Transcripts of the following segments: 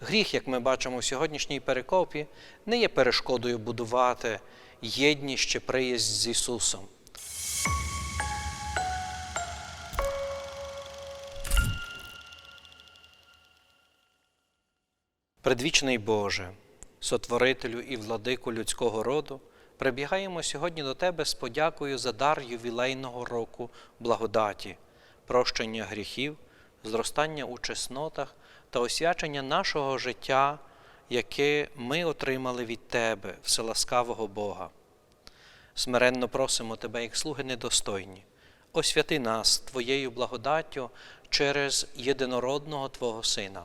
Гріх, як ми бачимо в сьогоднішній перекопі, не є перешкодою будувати єдність чи приязнь з Ісусом. Предвічний Боже, сотворителю і владику людського роду, прибігаємо сьогодні до Тебе з подякою за дар ювілейного року благодаті, прощення гріхів, зростання у чеснотах та освячення нашого життя, яке ми отримали від Тебе, вселаскавого Бога. Смиренно просимо Тебе, як слуги недостойні, освяти нас Твоєю благодаттю через єдинородного Твого Сина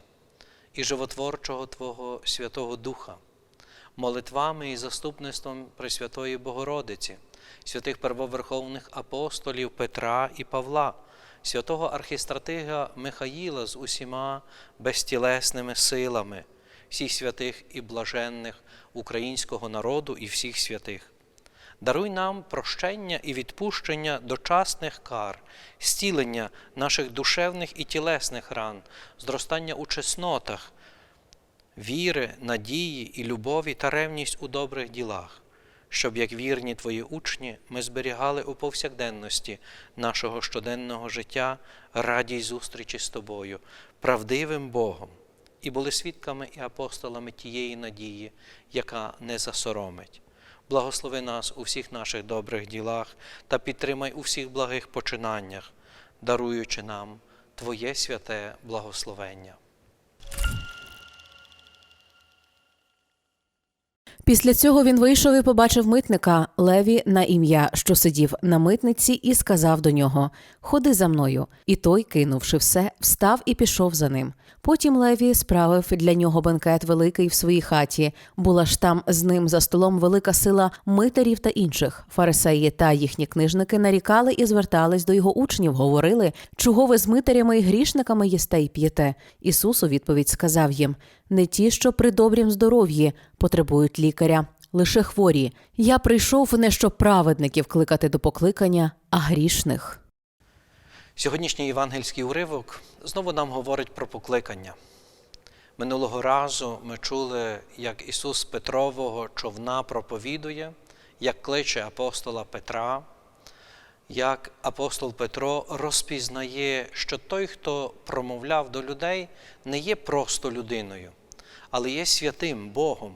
і животворчого Твого Святого Духа, молитвами і заступництвом Пресвятої Богородиці, святих первоверховних апостолів Петра і Павла, святого архістратига Михаїла з усіма безтілесними силами, всіх святих і блаженних українського народу і всіх святих. Даруй нам прощення і відпущення дочасних кар, зцілення наших душевних і тілесних ран, зростання у чеснотах, віри, надії і любові та ревність у добрих ділах, щоб, як вірні Твої учні, ми зберігали у повсякденності нашого щоденного життя радість зустрічі з Тобою, правдивим Богом, і були свідками і апостолами тієї надії, яка не засоромить. Благослови нас у всіх наших добрих ділах та підтримай у всіх благих починаннях, даруючи нам Твоє святе благословення. Після цього він вийшов і побачив митника Леві на ім'я, що сидів на митниці, і сказав до нього: Ходи за мною. І той, кинувши все, встав і пішов за ним. Потім Леві справив для нього бенкет великий в своїй хаті. Була ж там з ним за столом велика сила митарів та інших. Фарисеї та їхні книжники нарікали і звертались до його учнів, говорили, чого ви з митарями і грішниками їсте й п'єте. Ісус у відповідь сказав їм: не ті, що при добрім здоров'ї потребують лікаря, лише хворі. Я прийшов не щоб праведників кликати до покликання, а грішних. Сьогоднішній євангельський уривок знову нам говорить про покликання. Минулого разу ми чули, як Ісус Петрового човна проповідує, як кличе апостола Петра, як апостол Петро розпізнає, що той, хто промовляв до людей, не є просто людиною, але є святим Богом.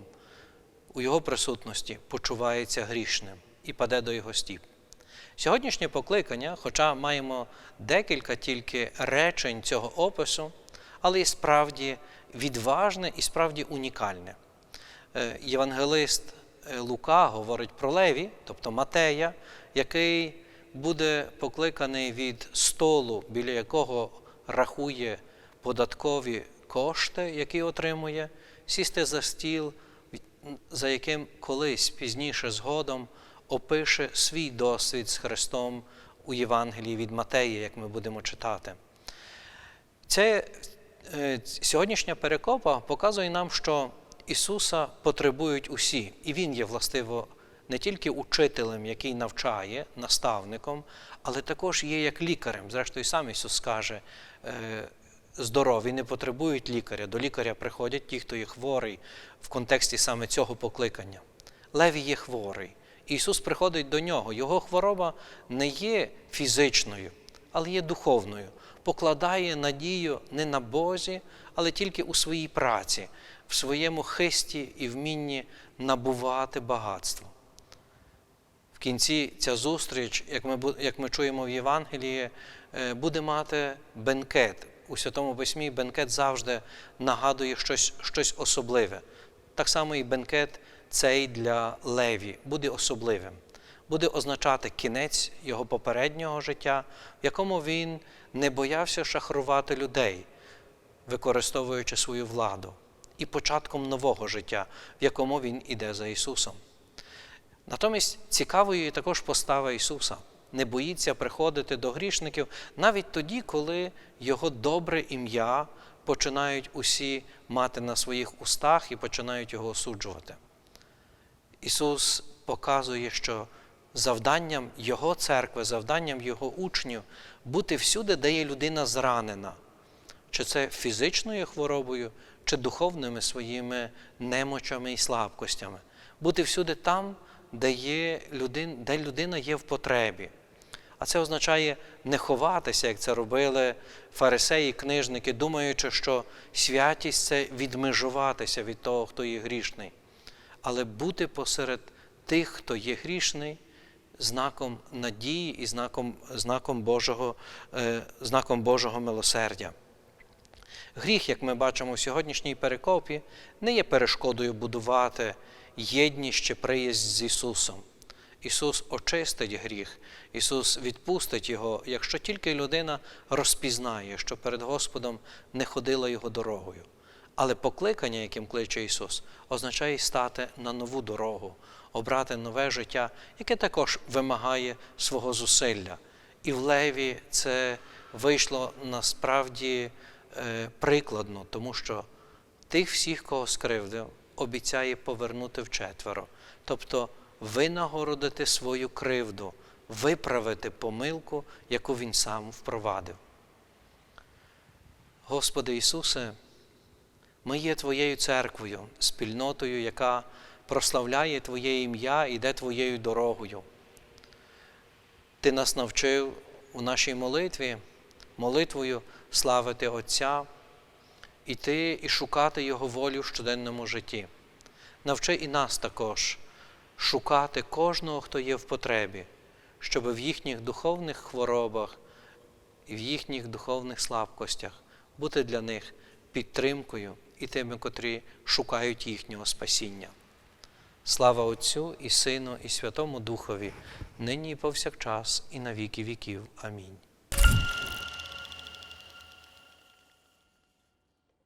У Його присутності почувається грішним і паде до його стіп. Сьогоднішнє покликання, хоча маємо декілька тільки речень цього опису, але і справді відважне і справді унікальне. Е, Євангелист е, Лука говорить про Леві, тобто Матея, який буде покликаний від столу, біля якого рахує податкові кошти, які отримує, сісти за стіл, за яким колись пізніше згодом опише свій досвід з Христом у Євангелії від Матея, як ми будемо читати. Це е, сьогоднішня перекопа показує нам, що Ісуса потребують усі, і Він є властиво не тільки учителем, який навчає, наставником, але також є як лікарем. Зрештою, сам Ісус скаже, е, здорові не потребують лікаря. До лікаря приходять ті, хто є хворий в контексті саме цього покликання. Левій є хворий. Ісус приходить до нього. Його хвороба не є фізичною, але є духовною. Покладає надію не на Бозі, але тільки у своїй праці, в своєму хисті і вмінні набувати багатство. В кінці ця зустріч, як ми, як ми чуємо в Євангелії, е, буде мати бенкет. У Святому Письмі бенкет завжди нагадує щось, щось особливе. Так само і бенкет цей для Леві буде особливим, буде означати кінець його попереднього життя, в якому він не боявся шахрувати людей, використовуючи свою владу, і початком нового життя, в якому він іде за Ісусом. Натомість цікавою також постава Ісуса. Не боїться приходити до грішників навіть тоді, коли Його добре ім'я починають усі мати на своїх устах і починають його осуджувати. Ісус показує, що завданням Його церкви, завданням Його учнів бути всюди, де є людина зранена, чи це фізичною хворобою, чи духовними своїми немочами і слабкостями. Бути всюди там, де, є людин, де людина є в потребі. А це означає не ховатися, як це робили фарисеї, книжники, думаючи, що святість це відмежуватися від того, хто є грішний, але бути посеред тих, хто є грішний, знаком надії і знаком, знаком, Божого, е, знаком Божого милосердя. Гріх, як ми бачимо в сьогоднішній перекопі, не є перешкодою будувати єдність чи приязнь з Ісусом. Ісус очистить гріх, Ісус відпустить Його, якщо тільки людина розпізнає, що перед Господом не ходила Його дорогою. Але покликання, яким кличе Ісус, означає стати на нову дорогу, обрати нове життя, яке також вимагає свого зусилля. І в Леві це вийшло насправді е, прикладно, тому що тих всіх, кого скривдив, обіцяє повернути вчетверо. Тобто винагородити свою кривду, виправити помилку, яку Він сам впровадив. Господи Ісусе, ми є Твоєю церквою, спільнотою, яка прославляє Твоє ім'я і йде Твоєю дорогою. Ти нас навчив у нашій молитві, молитвою славити Отця, іти і шукати Його волю в щоденному житті. Навчи і нас також шукати кожного, хто є в потребі, щоб в їхніх духовних хворобах і в їхніх духовних слабкостях бути для них підтримкою і тими, котрі шукають їхнього спасіння. Слава Отцю і Сину, і Святому Духові, нині і повсякчас, і на віки віків. Амінь.